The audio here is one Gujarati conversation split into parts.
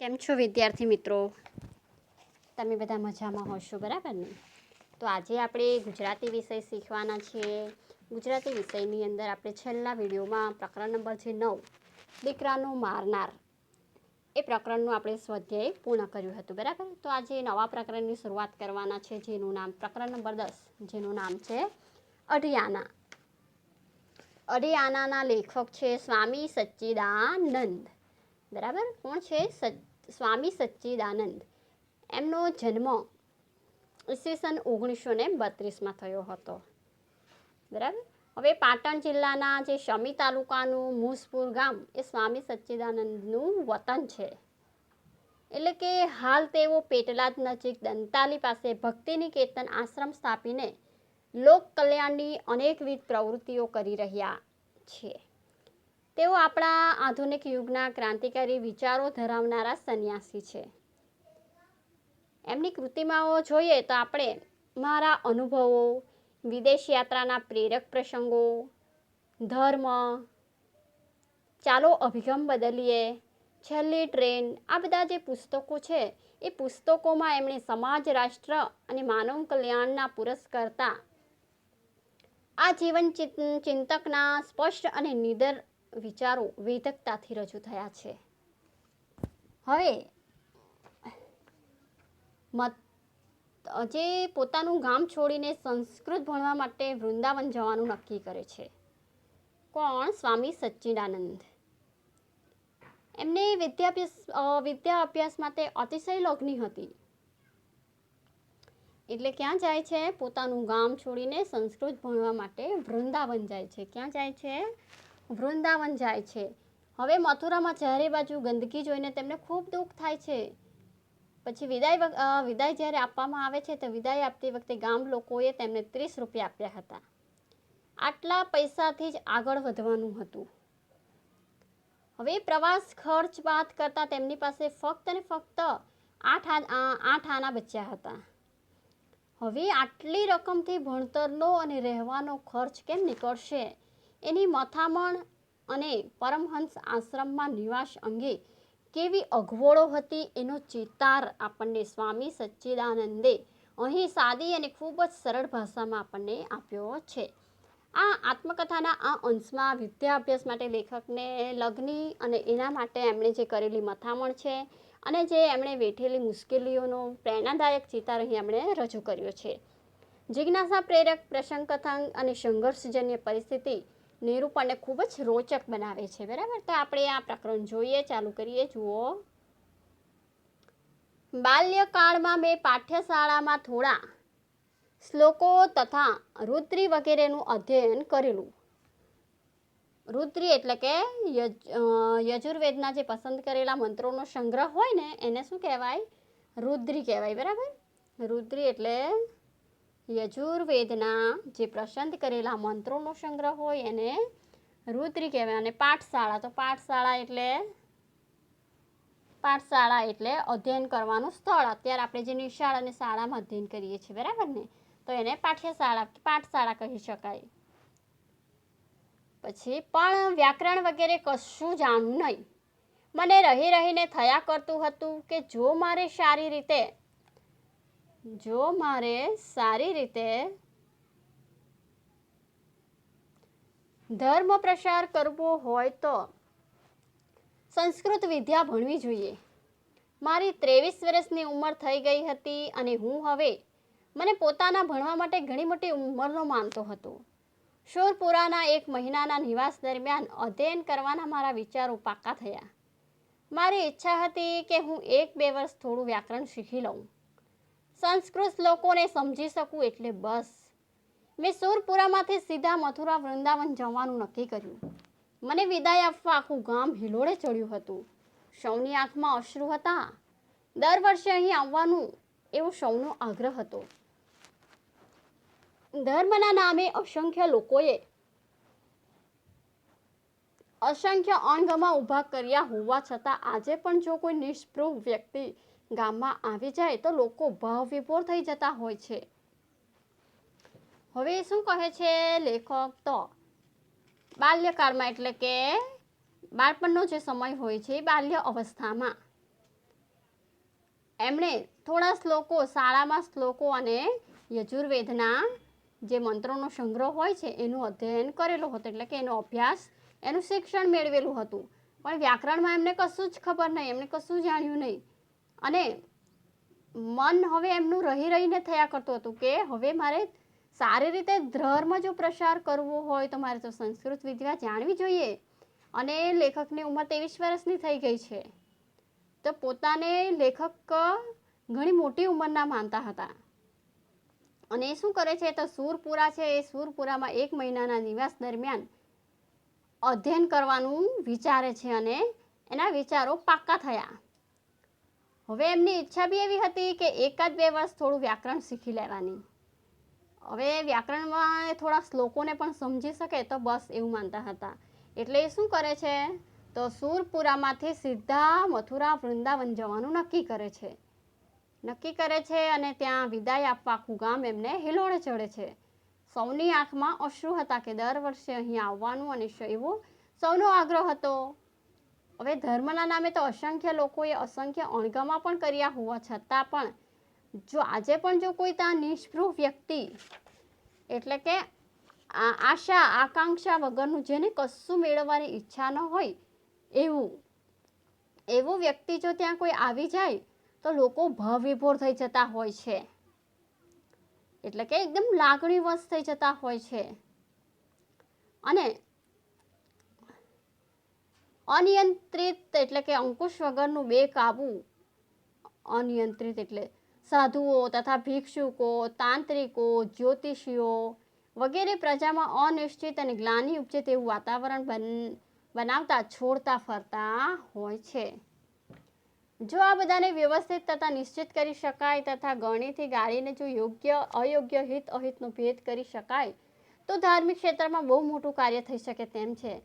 કેમ છો, વિદ્યાર્થી મિત્રો? તમે બધા મજામાં હોશો, બરાબર ને? તો આજે આપણે ગુજરાતી વિષય શીખવાના છીએ. ગુજરાતી વિષયની અંદર આપણે છેલ્લા વિડીયોમાં પ્રકરણ નંબર છે નવ, દીકરાનો મારનાર, એ પ્રકરણનું આપણે સ્વાધ્યાય પૂર્ણ કર્યું હતું, બરાબર? તો આજે નવા પ્રકરણની શરૂઆત કરવાના છે, જેનું નામ પ્રકરણ નંબર દસ, જેનું નામ છે અઢિયાના. અઢિયાનાના લેખક છે સ્વામી સચ્ચિદાનંદ. બરાબર? કોણ છે? સચ- સ્વામી સચ્ચિદાનંદ. એમનો જન્મ ઈસવીસન ઓગણીસો ને બત્રીસમાં થયો હતો. બરાબર? હવે પાટણ જિલ્લાના જે શમી તાલુકાનું મુસપુર ગામ એ સ્વામી સચ્ચિદાનંદનું વતન છે. એટલે કે હાલ તેઓ પેટલાદ નજીક દંતાલી પાસે ભક્તિનિકેતન આશ્રમ સ્થાપીને લોક કલ્યાણની અનેકવિધ પ્રવૃત્તિઓ કરી રહ્યા છે. તેઓ આપણા આધુનિક યુગના ક્રાંતિકારી વિચારો ધરાવનારા સંન્યાસી છે. એમની કૃતિમાઓ જોઈએ તો આપણે મારા અનુભવો, વિદેશ યાત્રાના પ્રેરક પ્રસંગો, ધર્મ, ચાલો અભિગમ બદલીએ, છેલ્લી ટ્રેન, આ બધા જે પુસ્તકો છે, એ પુસ્તકોમાં એમણે સમાજ, રાષ્ટ્ર અને માનવ કલ્યાણના પુરસ્કર્તા, આ જીવન ચિંત- ચિંતકના સ્પષ્ટ અને નિડર વિચારો વેધકતાથી રજૂ થયા છે. હવે, મત પોતાનું ગામ છોડીને સંસ્કૃત ભણવા માટે વૃંદાવન જવાનું નક્કી કરે છે. કોણ? સ્વામી સચ્ચિદાનંદ. એમને વિદ્યાભ્યાસ વિદ્યા અભ્યાસ માટે અતિશય લગ્ની હતી. એટલે ક્યાં જાય છે? પોતાનું ગામ છોડીને સંસ્કૃત ભણવા માટે વૃંદાવન જાય છે. ક્યાં જાય છે? વૃંદાવન જાય છે. હવે મથુરામાં ચારે બાજુ ગંદકી જોઈને તેમને ખૂબ દુઃખ થાય છે. પછી વિદાય વિદાય જ્યારે આપવામાં આવે છે, તો વિદાય આપતી વખતે ગામ લોકોએ તેમને ત્રીસ રૂપિયા આપ્યા હતા. આટલા પૈસાથી જ આગળ વધવાનું હતું. હવે પ્રવાસ ખર્ચ બાદ કરતાં તેમની પાસે ફક્ત ને ફક્ત આઠ આઠ આના બચ્યા હતા. હવે આટલી રકમથી ભણતરનો અને રહેવાનો ખર્ચ કેમ નીકળશે? એની મથામણ અને પરમહંસ આશ્રમમાં નિવાસ અંગે કેવી અગવડો હતી એનો ચિતાર આપણને સ્વામી સચ્ચિદાનંદે અહીં સાદી અને ખૂબ જ સરળ ભાષામાં આપણને આપ્યો છે. આ આત્મકથાના આ અંશમાં વિદ્યાભ્યાસ માટે લેખકને લગ્ની અને એના માટે એમણે જે કરેલી મથામણ છે અને જે એમણે વેઠેલી મુશ્કેલીઓનો પ્રેરણાદાયક ચિતાર અહીં એમણે રજૂ કર્યો છે. જિજ્ઞાસા પ્રેરક પ્રસંગ કથાંગ અને સંઘર્ષજન્ય પરિસ્થિતિ નિરૂપણને ખૂબ જ રોચક બનાવે છે, બરાબર? તો આપણે આ પ્રકરણ જોઈએ, ચાલુ કરીએ, જુઓ. બાલ્યકાળમાં મેં પાઠ્યશાળામાં થોડા શ્લોકો તથા રુદ્રી વગેરેનું અધ્યયન કરેલું. રુદ્રી એટલે કે યજ યજુર્વેદના જે પસંદ કરેલા મંત્રોનો સંગ્રહ હોય ને, એને શું કહેવાય? રુદ્રી કહેવાય, બરાબર? રુદ્રી એટલે યજુર્વેદના જે પ્રસંત કરેલા મંત્રોનો સંગ્રહ હોય એને રુદ્રી કહેવાય અને પાઠશાળા. તો પાઠશાળા એટલે પાઠશાળા એટલે અધ્યયન કરવાનું સ્થળ. અત્યારે આપણે જે નિશાળ અને શાળામાં અધ્યયન કરીએ છીએ, બરાબર ને? તો એને પાઠ્યશાળા, પાઠશાળા કહી શકાય. પછી, પણ વ્યાકરણ વગેરે કશું જાણવું નહીં. મને રહી રહીને થયા કરતું હતું કે જો મારે સારી રીતે જો મારે સારી રીતે ધર્મ પ્રસાર કરવો હોય તો સંસ્કૃત વિદ્યા ભણવી જોઈએ. મારી ત્રેવીસ વર્ષની ઉંમર થઈ ગઈ હતી અને હું હવે મને પોતાના ભણવા માટે ઘણી મોટી ઉંમરનો માનતો હતો. શોરપુરાના એક મહિનાના નિવાસ દરમિયાન અધ્યયન કરવાના મારા વિચારો પાકા થયા. મારી ઈચ્છા હતી કે હું એક બે વર્ષ થોડું વ્યાકરણ શીખી લઉં. સંસ્કૃત લોકોને સમજી શકું એટલે બસ. મેં સુરપુરામાંથી સીધા મથુરા વૃંદાવન જવાનું નક્કી કર્યું. મને વિદાય આપવા આખું ગામ હિલોળે ચડ્યું હતું. સૌની આંખમાં અશ્રુ હતા. દર વર્ષે અહીં આવવાનું એવો સૌનો આગ્રહ હતો. ધર્મના નામે અસંખ્ય લોકોએ અસંખ્ય અણગમા ઊભા કર્યા હોવા છતાં આજે પણ જો કોઈ નિષ્પૃહ વ્યક્તિ ગામમાં આવી જાય તો લોકો ભાવ વિભોર થઈ જતા હોય છે. હવે શું કહે છે લેખક તો? બાલ્યકાળમાં એટલે કે બાળપણનો જે સમય હોય છે બાલ્ય અવસ્થામાં. એમણે થોડા શ્લોકો, શાળામાં શ્લોકો અને યજુર્વેદના જે મંત્રોનો સંગ્રહ હોય છે એનું અધ્યયન કરેલો હતો. એટલે કે એનો અભ્યાસ, એનું શિક્ષણ મેળવેલું હતું. પણ વ્યાકરણમાં એમને કશું જ ખબર નહીં, એમને કશું જાણ્યું નહીં. અને મન હવે એમનું રહી રહીને થયા કરતું હતું કે હવે મારે સારી રીતે ધર્મ જો પ્રસાર કરવો હોય તો મારે તો સંસ્કૃત વિદ્યા જાણવી જોઈએ. અને લેખકની ઉંમર ત્રેવીસ વર્ષની થઈ ગઈ છે. તો પોતાને લેખક ઘણી મોટી ઉંમરના માનતા હતા. અને એ શું કરે છે? તો સુરપુરા છે. એ સુરપુરામાં એક મહિનાના નિવાસ દરમિયાન અધ્યયન કરવાનું વિચારે છે અને એના વિચારો પાક્કા થયા. હવે એમની ઈચ્છા બી એવી હતી કે એકાદ બે વર્ષ થોડું વ્યાકરણ શીખી લેવાની. હવે વ્યાકરણમાં થોડા શ્લોકોને પણ સમજી શકે તો બસ એવું માનતા હતા. એટલે એ શું કરે છે? તો સુરપુરામાંથી સીધા મથુરા વૃંદાવન જવાનું નક્કી કરે છે. નક્કી કરે છે અને ત્યાં વિદાય આપવા કુગામ ગામ એમને હિલોળે ચડે છે. સૌની આંખમાં અશ્રુ હતા કે દર વર્ષે અહીં આવવાનું અને એવો સૌનો આગ્રહ હતો. હવે ધર્મના નામે તો અસંખ્ય લોકોએ અસંખ્ય અણગમા પણ કર્યા હોવા છતાં પણ જો આજે પણ જો કોઈ ત્યાં નિષ્પૃહ વ્યક્તિ, એટલે કે આશા, આકાંક્ષા વગરનું જેને કશું મેળવવાની ઈચ્છા ન હોય, એવું એવું વ્યક્તિ જો ત્યાં કોઈ આવી જાય, તો લોકો ભાવ વિભોર થઈ જતા હોય છે. એટલે કે એકદમ લાગણીવશ થઈ જતા હોય છે. અને અનિયંત્રિત એટલે કે અંકુશ વગરનું બેકાબુ અનિયંત્રિત એટલે સાધુઓ તથા ભિક્ષુકો, તાંત્રિકો, જ્યોતિષીઓ વગેરે પ્રજામાં અનિશ્ચિત અને ગ્લાની ઉપજે તેવું વાતાવરણ બન, બનાવતા, છોડતા, ફરતા હોય છે. જો આ બધાને વ્યવસ્થિત તથા નિશ્ચિત કરી શકાય તથા ગણીથી ગાળીને જો યોગ્ય, અયોગ્ય, હિત, અહિતનો ભેદ કરી શકાય, તો ધાર્મિક ક્ષેત્રમાં બહુ મોટું કાર્ય થઈ શકે તેમ છે.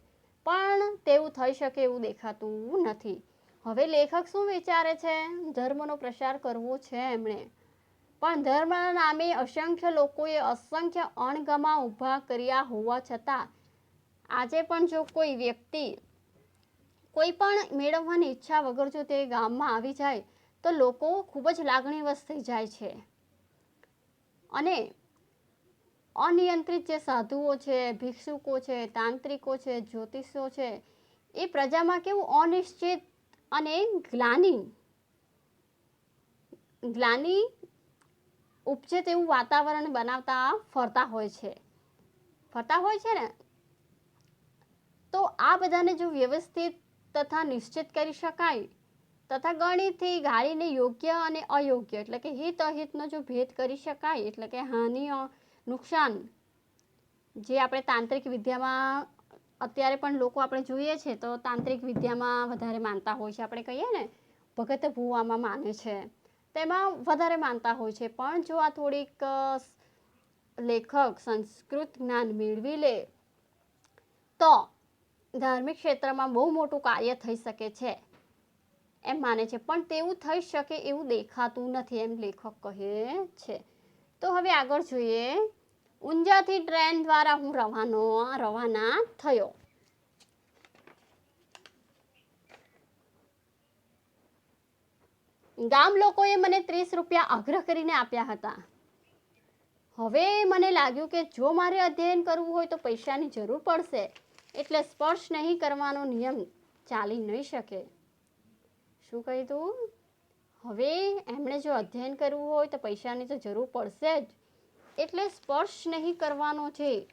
પણ તેવું થઈ શકે એવું દેખાતું નથી. હવે લેખક શું વિચારે છે? ધર્મનો પ્રસાર કરવો છે એમણે. પણ ધર્મના નામે અસંખ્ય લોકોએ અસંખ્ય અણગમા ઊભા કર્યા હોવા છતાં, આજે પણ જો કોઈ વ્યક્તિ કોઈ પણ મેળવવાની ઈચ્છા વગર જો તે ગામમાં આવી જાય, તો લોકો ખૂબ જ લાગણીવશ થઈ જાય છે. અને અનિયંત્રિત જે સાધુઓ છે, ભિક્ષુકો છે, તાંત્રિકો છે, જ્યોતિષો છે, એ પ્રજામાં કેવું અનિશ્ચિત અને ગ્લાની ગ્લાની ઉપજે તેવું વાતાવરણ બનાવતા ફરતા હોય છે. ફરતા હોય છે ને? તો આ બધાને જો વ્યવસ્થિત તથા નિશ્ચિત કરી શકાય, તથા ગણિતથી ગાળીને યોગ્ય અને અયોગ્ય, એટલે કે હિત અહિતનો જો ભેદ કરી શકાય, એટલે કે હાનિ નુકસાન જે આપણે તાંત્રિક વિદ્યામાં અત્યારે પણ લોકો આપણે જોઈએ છે, તો તાંત્રિક વિદ્યામાં વધારે માનતા હોય છે આપણે કહીએ ને, ભગત ભૂવામાં માને છે. તેમાં વધારે માનતા હોય છે, પણ જો આ થોડીક લેખક, સંસ્કૃત જ્ઞાન મેળવી લે, તો ધાર્મિક ક્ષેત્રમાં બહુ મોટું કાર્ય થઈ શકે છે. એમ માને છે, પણ તેવું થઈ શકે એવું દેખાતું નથી, એમ લેખક કહે છે. તો હવે આગળ જોઈએ. ઊંઝાથી ટ્રેન દ્વારા હું રવાનો, રવાના થયો. ગામ લોકોએ મને ત્રીસ રૂપિયા આગ્રહ કરીને આપ્યા હતા. હવે મને લાગ્યું કે જો મારે અધ્યયન કરવું હોય તો પૈસાની જરૂર પડશે, એટલે સ્પર્શ નહીં કરવાનો નિયમ ચાલી નહીં શકે. શું કહ્યું તું? હવે એમણે જો અધ્યયન કરવું હોય તો પૈસાની તો જરૂર પડશે જ. એટલે સ્પર્શ નહીં કરવાનો છે.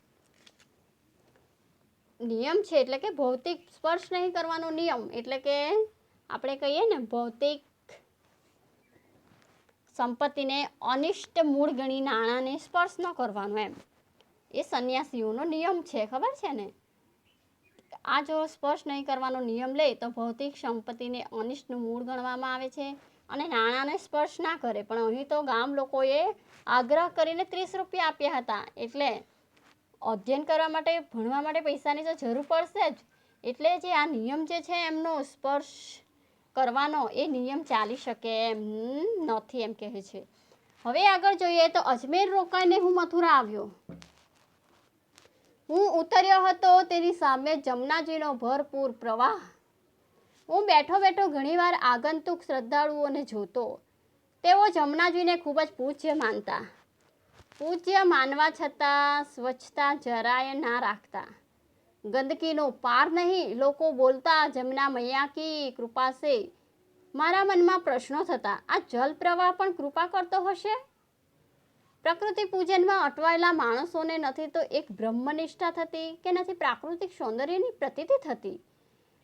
નિયમ છે એટલે કે ભૌતિક સ્પર્શ નહીં કરવાનો નિયમ. એટલે કે આપણે કહીએ ને, ભૌતિક સંપત્તિને અનિષ્ટ મૂળ ગણી નાણાંને સ્પર્શ ન કરવાનો એમ. એ સંન્યાસીઓનો નિયમ છે, ખબર છે ને? આ જો સ્પર્શ નહીં કરવાનો નિયમ લે તો ભૌતિક સંપત્તિને અનિષ્ટનું મૂળ ગણવામાં આવે છે. અને નાણાંને સ્પર્શ ના કરે. પણ અહીં તો ગામ લોકોએ આગ્રહ કરીને ત્રીસ રૂપિયા આપ્યા હતા. એટલે અધ્યયન કરવા માટે, ભણવા માટે પૈસાની તો જરૂર પડશે જ. એટલે જે આ નિયમ જે છે એમનો સ્પર્શ કરવાનો એ નિયમ ચાલી શકે એમ નથી એમ કહે છે. હવે આગળ જોઈએ તો અજમેર રોકાઈને હું મથુરા આવ્યો. હું ઉતર્યો હતો, તેની સામે જમનાજીનો ભરપૂર પ્રવાહ હું બેઠો બેઠો ઘણીવાર આગંતુક શ્રદ્ધાળુઓને જોતો. તેઓ જમનાજીને ખૂબ જ પૂજ્ય માનતા. પૂજ્ય માનવા છતાં સ્વચ્છતા જરાય ના રાખતા. ગંદકીનો પાર નહીં, લોકો બોલતા, જમના મૈયા કી કૃપા સે. મારા મનમાં પ્રશ્નો થતા, આ જલ પ્રવાહ પણ કૃપા કરતો હશે? પ્રકૃતિ પૂજનમાં અટવાયેલા માણસોને નથી તો એક બ્રહ્મનિષ્ઠા થતી કે નથી પ્રાકૃતિક સૌંદર્યની પ્રતીતિ થતી?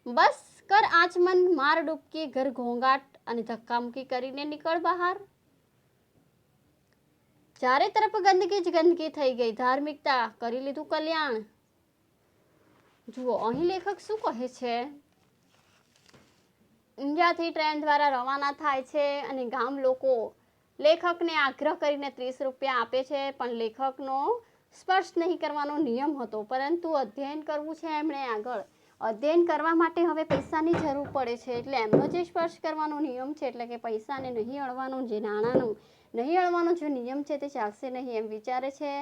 બસ કર આચમન માર ડૂબકી ઘર ઘોંઘાટ અને ધક્કામુક્કી કરીને નીકળ બહાર ચારે તરફ ગંદકી જ ગંદકી થઈ ગઈ ધાર્મિકતા કરી લીધું કલ્યાણ જુઓ અહીં લેખક શું કહે છે ઇન્ડિયાથી ટ્રેન દ્વારા રવાના થાય છે અને ગામ લોકો લેખકને આગ્રહ કરીને ત્રીસ રૂપિયા આપે છે પણ લેખકનો સ્પર્શ નહીં કરવાનો નિયમ હતો પરંતુ અધ્યયન કરવું છે એમણે આગળ અધ્યયન કરવા માટે હવે પૈસાની જરૂર પડે છે એટલે એમનો જે સ્પર્શ કરવાનો નિયમ છે એટલે કે પૈસાને નહીં અળવાનો જે નાણાંનો નહીં અળવાનો જે નિયમ છે તે ચાલશે નહીં એમ વિચારે છે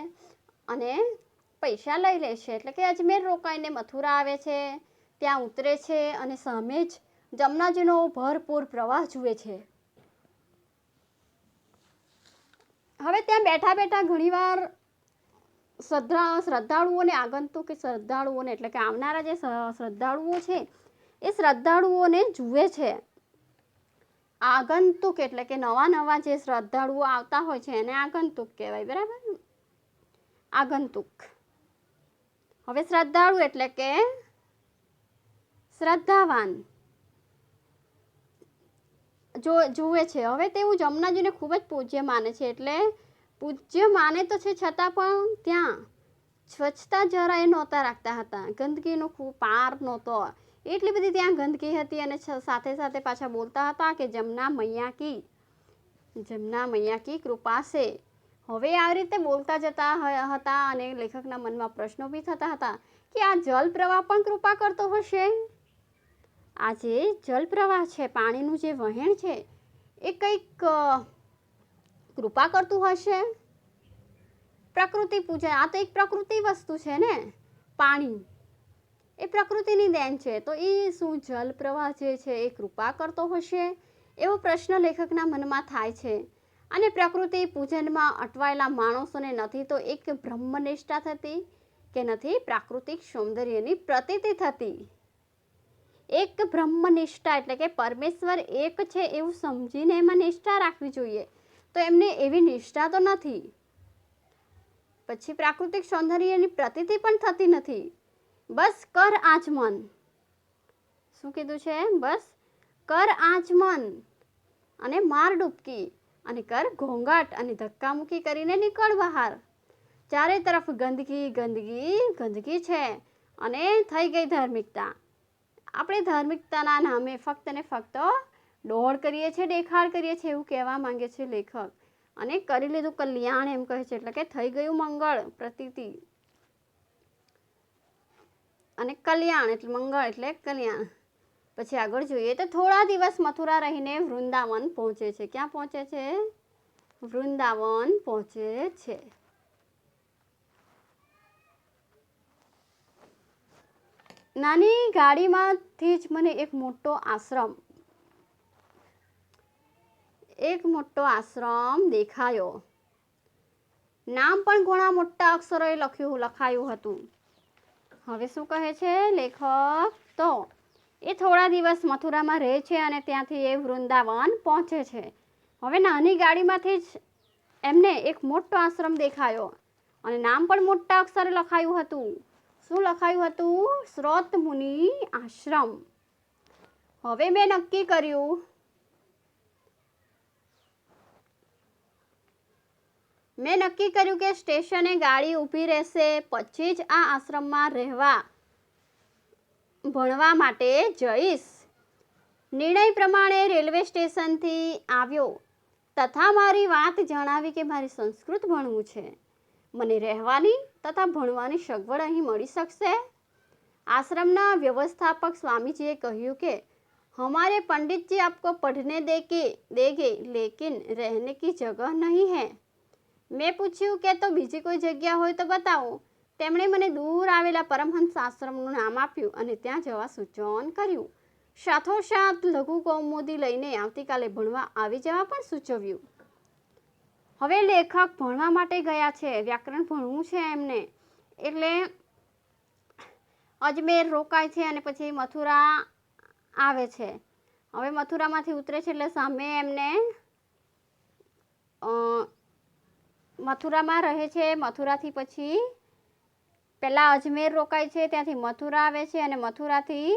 અને પૈસા લઈ લે છે એટલે કે અજમેર રોકાઈને મથુરા આવે છે, ત્યાં ઉતરે છે અને સામે જ જમનાજીનો ભરપૂર પ્રવાહ જુએ છે. હવે ત્યાં બેઠા બેઠા ઘણીવાર શ્રદ્ધા શ્રદ્ધાળુઓને આગંતુક કે શ્રદ્ધાળુઓને, એટલે કે આવનારા જે શ્રદ્ધાળુઓ છે, એ શ્રદ્ધાળુઓને જુએ છે. આગંતુક એટલે કે નવા નવા જે શ્રદ્ધાળુઓ આવતા હોય છે, એને આગંતુક કહેવાય, બરાબર? આગંતુક. હવે શ્રદ્ધાળુ એટલે કે શ્રદ્ધાવાન. જો, જુએ છે. હવે તેવું જમનાજીને ખૂબ જ પૂજ્ય માને છે, એટલે પૂજ્ય માને તો છે છતાં પણ ત્યાં સ્વચ્છતા જરાય નહોતા રાખતા હતા. ગંદકીનો ખૂબ પાર નહોતો. એટલી બધી ત્યાં ગંદકી હતી અને સાથે સાથે પાછા બોલતા હતા કે જમના મૈયા કી, જમના મૈયા કી કૃપા છે હવે આવી રીતે બોલતા જતા હતા અને લેખકના મનમાં પ્રશ્નો બી થતા હતા કે આ જલ પ્રવાહ પણ કૃપા કરતો હશે? આ જે જલ પ્રવાહ છે, પાણીનું જે વહેણ છે, એ કંઈક કૃપા કરતું હશે? પ્રકૃતિ પૂજન, આ તો એક પ્રકૃતિ વસ્તુ છે ને? પાણી. એ પ્રકૃતિની દેન છે. તો એ શું જલ પ્રવાહ જે છે એ કૃપા કરતો હશે? એવો પ્રશ્ન લેખકના મનમાં થાય છે. અને પ્રકૃતિ પૂજનમાં અટવાયેલા માણસોને નથી તો એક બ્રહ્મનિષ્ઠા થતી કે નથી? પ્રાકૃતિક સૌંદર્યની પ્રતીતિ થતી. એક બ્રહ્મનિષ્ઠા એટલે કે પરમેશ્વર એક છે એવું સમજીને એમાં નિષ્ઠા રાખવી જોઈએ. તો એમને એવી નિષ્ઠા તો નથી. પછી પ્રાકૃતિક સૌંદર્યની પ્રતિતિ પણ થતી નથી. બસ કર આચમન શું કીધું છે? બસ કર આચમન અને માર ડૂબકી. અને કર ઘોંઘાટ અને ધક્કામુક્કી કરીને નીકળ બહાર. ચારે તરફ ગંદકી ગંદકી ગંદકી છે. અને થઈ ગઈ ધાર્મિકતા. આપણે ધાર્મિકતાના નામે ફક્ત ને ફક્ત દોડ કરીએ છીએ, દેખાડ કરીએ છીએ એવું કહેવા માંગે છે લેખક. અને કરી લીધું કલ્યાણ એમ કહે છે, એટલે કે થઈ ગયું મંગળ, પ્રતીતિ. અને કલ્યાણ, એટલે મંગળ એટલે કલ્યાણ. પછી આગળ જોઈએ તો થોડા દિવસ મથુરા રહીને વૃંદાવન પહોંચે છે. ક્યાં પહોંચે છે? વૃંદાવન પહોંચે છે. નાની ગાડીમાંથી જ મને એક મોટો આશ્રમ એક મોટો આશ્રમ દેખાયો. નામ પણ ઘણા મોટા અક્ષરોએ લખ્યું લખાયું હતું. હવે શું કહે છે લેખક? તો, એ થોડા દિવસ મથુરામાં રહે છે અને ત્યાંથી એ વૃંદાવન પહોંચે છે. હવે નાની ગાડીમાંથી જ એમને એક મોટો આશ્રમ દેખાયો અને નામ પણ મોટા અક્ષરે લખાયું હતું. શું લખાયું હતું? શ્રોત મુનિ આશ્રમ. હવે મેં નક્કી કર્યું મેં નક્કી કર્યું કે સ્ટેશને ગાડી ઊભી રહેશે પછી જ આ આશ્રમમાં રહેવા ભણવા માટે જઈશ નિર્ણય પ્રમાણે રેલવે સ્ટેશનથી આવ્યો તથા મારી વાત જણાવી કે મારે સંસ્કૃત ભણવું છે મને રહેવાની તથા ભણવાની સગવડ અહીં મળી શકશે આશ્રમના વ્યવસ્થાપક સ્વામીજીએ કહ્યું કે हमारे पंडित जी आपको पढ़ने दे के देंगे लेकिन रहने की जगह नहीं है મેં પૂછ્યું કે તો બીજી કોઈ જગ્યા હોય તો બતાવો. તેમણે મને દૂર આવેલા પરમહંસ આશ્રમનું નામ આપ્યું અને ત્યાં જવા સૂચન કર્યું. સાથોસાથ લઘુ કૌમુદી લઈને આવતીકાલે ભણવા આવી જવા પણ સૂચવ્યું. હવે લેખક ભણવા માટે ગયા છે, વ્યાકરણ ભણવું છે એમને. એટલે અજમેર રોકાય છે અને પછી મથુરા આવે છે. હવે મથુરામાંથી ઉતરે છે એટલે સામે એમને મથુરામાં રહે છે. મથુરાથી પછી પહેલાં અજમેર રોકાય છે. ત્યાંથી મથુરા આવે છે અને મથુરાથી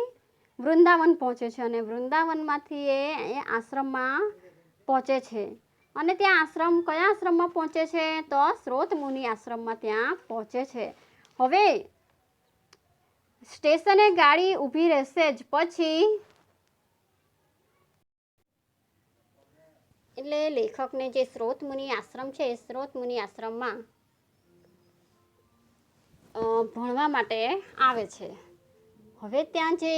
વૃંદાવન પહોંચે છે અને વૃંદાવનમાંથી એ આશ્રમમાં પહોંચે છે. અને ત્યાં આશ્રમ કયા આશ્રમમાં પહોંચે છે? તો સ્રોત મુનિ આશ્રમમાં ત્યાં પહોંચે છે. હવે સ્ટેશને ગાડી ઊભી રહેશે જ. પછી એટલે લેખકને જે સ્રોત મુનિ આશ્રમ છે, એ સ્રોત મુનિ આશ્રમમાં ભણવા માટે આવે છે. હવે ત્યાં જે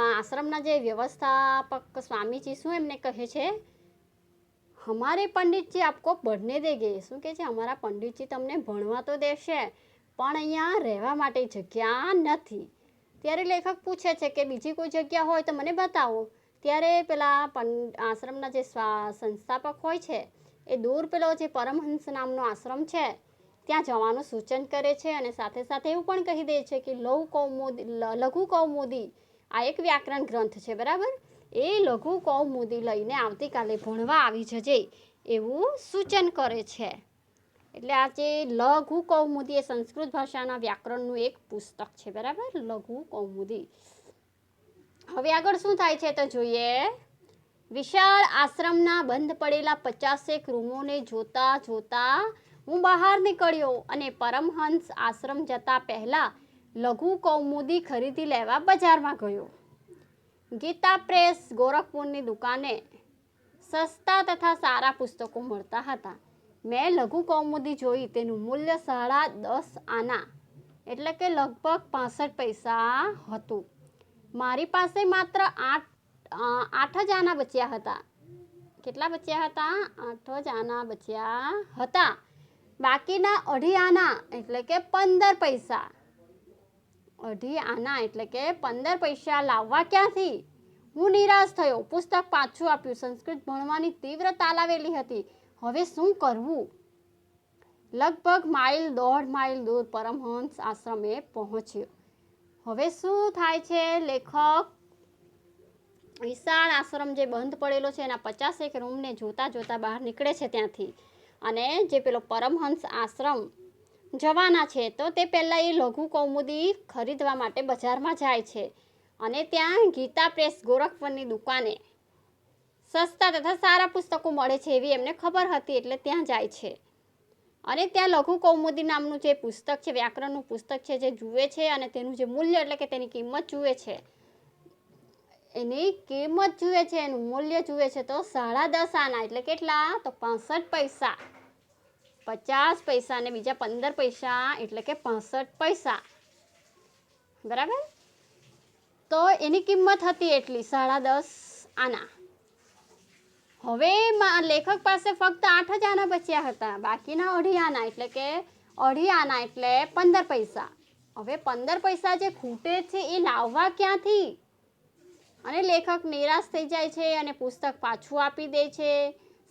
આશ્રમના જે વ્યવસ્થાપક સ્વામીજી શું એમને કહે છે? હમારે પંડિતજી આપકો પઢને દેગે શું કહે છે? અમારા પંડિતજી તમને ભણવા તો દેશે, પણ અહીંયા રહેવા માટે જગ્યા નથી. ત્યારે લેખક પૂછે છે કે, બીજી કોઈ જગ્યા હોય તો મને બતાવો. ત્યારે પેલા પં, આશ્રમના જે સંસ્થાપક હોય છે, એ દૂર પેલો જે પરમહંસ નામનો આશ્રમ છે, ત્યાં જવાનું સૂચન કરે છે અને સાથે સાથે એવું પણ કહી દે છે કે લઘુ કૌમુદી લઘુ કૌમુદી, આ એક વ્યાકરણ ગ્રંથ છે, બરાબર? એ લઘુ કૌમુદી લઈને આવતીકાલે ભણવા આવી જજે એવું સૂચન કરે છે. એટલે આ જે લઘુ કૌમુદી એ સંસ્કૃત ભાષાના વ્યાકરણનું એક પુસ્તક છે, બરાબર? લઘુ કૌમુદી. હવે આગળ શું થાય છે તો જોઈએ. વિશાળ આશ્રમના બંધ પડેલા પચાસેક રૂમોને જોતા જોતા હું બહાર નીકળ્યો અને પરમહંસ આશ્રમ જતા પહેલાં લઘુ કૌમુદી ખરીદી લેવા બજારમાં ગયો. ગીતા પ્રેસ, ગોરખપુરની દુકાને સસ્તા તથા સારા પુસ્તકો મળતા હતા. મેં લઘુ કૌમુદી જોઈ તેનું મૂલ્ય સાડા દસ આના એટલે કે લગભગ પાસઠ પૈસા હતું. મારી પાસે માત્ર આઠ આઠ જ આના બચ્યા હતા. કેટલા બચ્યા હતા? આઠ જ આના બચ્યા હતા. બાકીના અઢી આના એટલે કે પંદર પૈસા. અઢી આના એટલે કે પંદર પૈસા લાવવા ક્યાંથી? હું નિરાશ થયો. પુસ્તક પાછું આપ્યું. સંસ્કૃત ભણવાની તીવ્ર તાલાવેલી હતી. હવે શું કરવું? લગભગ માઇલ દોઢ માઇલ દૂર પરમહંસ આશ્રમે પહોંચ્યો. હવે શું થાય છે, લેખક? વિશાળ આશ્રમ જે બંધ પડેલો છે, એના પચાસેક રૂમને જોતા જોતા બહાર નીકળે છે ત્યાંથી. અને જે પેલો પરમહંસ આશ્રમ જવાના છે, તો તે પહેલાં એ લઘુ કૌમુદી ખરીદવા માટે બજારમાં જાય છે. અને ત્યાં ગીતા પ્રેસ ગોરખપુરની દુકાને સસ્તા તથા સારા પુસ્તકો મળે છે, એવી એમને ખબર હતી, એટલે ત્યાં જાય છે. અને ત્યાં લઘુ કૌમુદી નામનું જે પુસ્તક છે, વ્યાકરણનું પુસ્તક છે, જે જુએ છે અને તેનું જે મૂલ્ય એટલે કે તેની કિંમત જુએ છે, એની કિંમત જુએ છે, એનું મૂલ્ય જુએ છે, તો સાડા દસ આના એટલે કેટલા? તો પાસઠ પૈસા. પચાસ પૈસા અને બીજા પંદર પૈસા એટલે કે પાસઠ પૈસા. બરાબર? તો એની કિંમત હતી એટલી, સાડા દસ આના. હવે લેખક પાસે ફક્ત આઠ જ આના બચ્યા હતા. બાકીના અઢી આના એટલે કે અઢી આના એટલે પંદર પૈસા. હવે પંદર પૈસા જે ખૂટે છે એ લાવવા ક્યાંથી? અને લેખક નિરાશ થઈ જાય છે અને પુસ્તક પાછું આપી દે છે.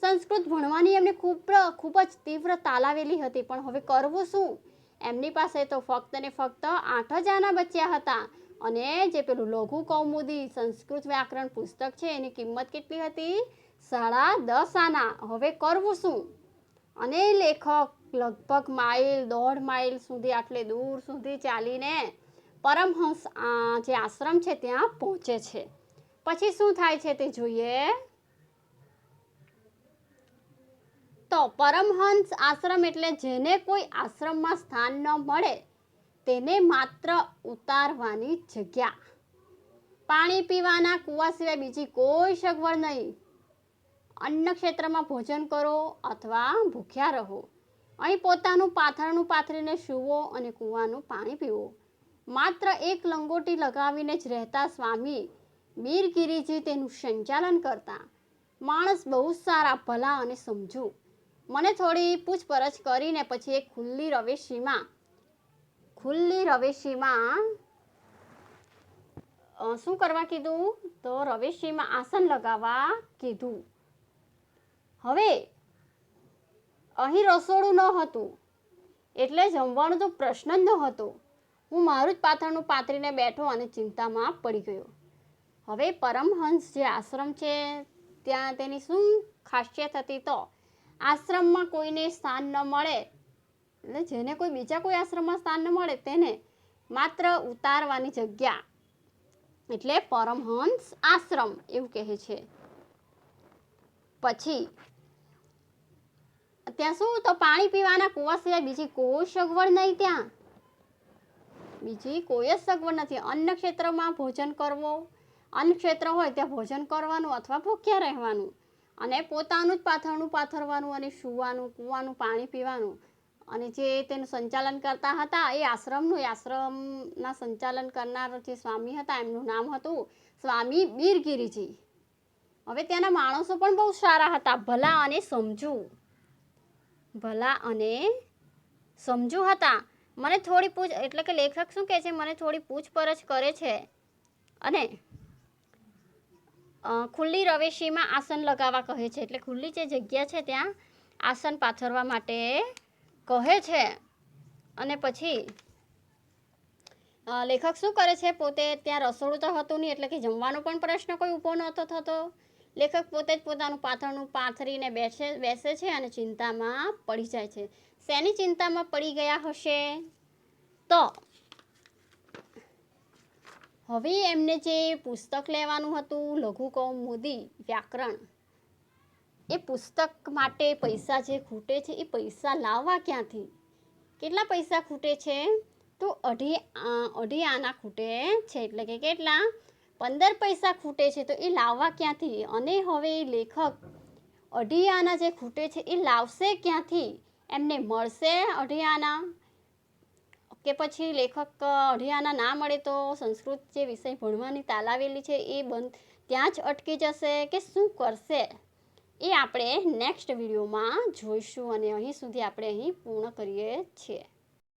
સંસ્કૃત ભણવાની એમને ખૂબ ખૂબ જ તીવ્ર તાલાવેલી હતી, પણ હવે કરવું શું? એમની પાસે તો ફક્ત ને ફક્ત આઠ જ આના બચ્યા હતા. અને જે પેલું લઘુ કૌમુદી સંસ્કૃત વ્યાકરણ પુસ્તક છે, એની કિંમત કેટલી હતી? સાડા દસ આના હવે કરવું શું? અને લેખક લગભગ માઇલ, દોઢ માઇલ સુધી, આટલે દૂર સુધી ચાલીને પરમહંસ જે આશ્રમ છે ત્યાં પહોંચે છે. પછી શું થાય છે તે જોઈએ? તો પરમહંસ આશ્રમ એટલે જેને કોઈ આશ્રમમાં સ્થાન ન મળે, તેને માત્ર ઉતારવાની જગ્યા. પાણી પીવાના કૂવા સિવાય બીજી કોઈ સગવડ નહીં. અન્ન ક્ષેત્રમાં ભોજન કરો અથવા ભૂખ્યા રહો. અહીં પોતાનું પાથરણું પાથરીને સૂવો અને કૂવાનું પાણી પીવો. માત્ર એક લંગોટી લગાવીને જ રહેતા સ્વામી મીરગીરીજી તેનું સંચાલન કરતા. માણસ બહુ સારા, ભલા અને સમજુ. મને થોડી પૂછપરછ કરીને પછી એક ખુલ્લી રવેશીમાં ખુલ્લી રવેશીમાં શું કરવા કીધું? તો રવેશીમાં આસન લગાવવા કીધું. હવે, અહીં રસોડું ન હતું, એટલે જમવાનો તો પ્રશ્ન જ ન હતો. હું મારું જ પાથરનું પાથરીને બેઠો અને ચિંતામાં પડી ગયો. હવે પરમહંસ જે આશ્રમ છે, ત્યાં તેની શું ખાસિયત હતી તો? આશ્રમમાં કોઈને સ્થાન ન મળે. એટલે જેને કોઈ બીજા કોઈ આશ્રમમાં સ્થાન ન મળે, તેને માત્ર ઉતારવાની જગ્યા. એટલે પરમહંસ આશ્રમ એવું કહે છે. પછી ત્યાં શું તો પાણી પીવાના કૂવા સિવાય બીજી કોઈ સગવડ નહીં ત્યાં. બીજી કોઈ જ સગવડ નથી. અન્ય ક્ષેત્રમાં ભોજન કરવો અન્ય ક્ષેત્ર હોય ત્યાં ભોજન કરવાનું અથવા ભૂખ્યા રહેવાનું અને પોતાનું જ પાથરણું પાથરવાનું અને સૂવાનું, કૂવાનું, પાણી પીવાનું અને જે તેનું સંચાલન કરતા હતા એ આશ્રમનું, એ આશ્રમના સંચાલન કરનાર જે સ્વામી હતા એમનું નામ હતું સ્વામી બીરગીરીજી હવે ત્યાંના માણસો પણ બહુ સારા હતા, ભલા અને સમજુ. ભલા અને સમજુ હતા. મને થોડી પૂછ, એટલે કે લેખક શું કહે છે? મને થોડી પૂછપરછ કરે છે. અને ખુલ્લી રવેશીમાં આસન લગાવવા કહે છે. એટલે ખુલ્લી જે જગ્યા છે ત્યાં આસન પાથરવા માટે કહે છે. અને પછી લેખક શું કરે છે? પોતે ત્યાં રસોડું તો હતું નહીં, એટલે કે જમવાનો પણ પ્રશ્ન કોઈ ઊભો નહોતો થતો. લેખક પોતે જ પોતાનું પાથરનું પાથરીને બેસે બેસે છે અને ચિંતામાં પડી જાય છે. શેની ચિંતામાં પડી ગયા હશે? તો હવે એમને જે પુસ્તક લેવાનું હતું, લઘુ કૌમુદી વ્યાકરણ, એ પુસ્તક માટે પૈસા જે ખૂટે છે, એ પૈસા લાવવા ક્યાંથી? કેટલા પૈસા ખૂટે છે? તો અઢી અઢી આના ખૂટે છે, એટલે કે કેટલા? પંદર પૈસા ખૂટે છે તો એ લાવવા ક્યાંથી? અને હવે લેખક અઢી આના જે ખૂટે છે એ લાવશે ક્યાંથી? એમને મળશે અઢી આના કે પછી લેખક અઢિયાના ના મળે તો સંસ્કૃત જે વિષય ભણવાની તાલાવેલી છે એ બંધ, ત્યાં જ અટકી જશે કે શું કરશે? એ આપણે નેક્સ્ટ વિડીયોમાં જોઈશું અને અહીં સુધી આપણે અહીં પૂર્ણ કરીએ છીએ.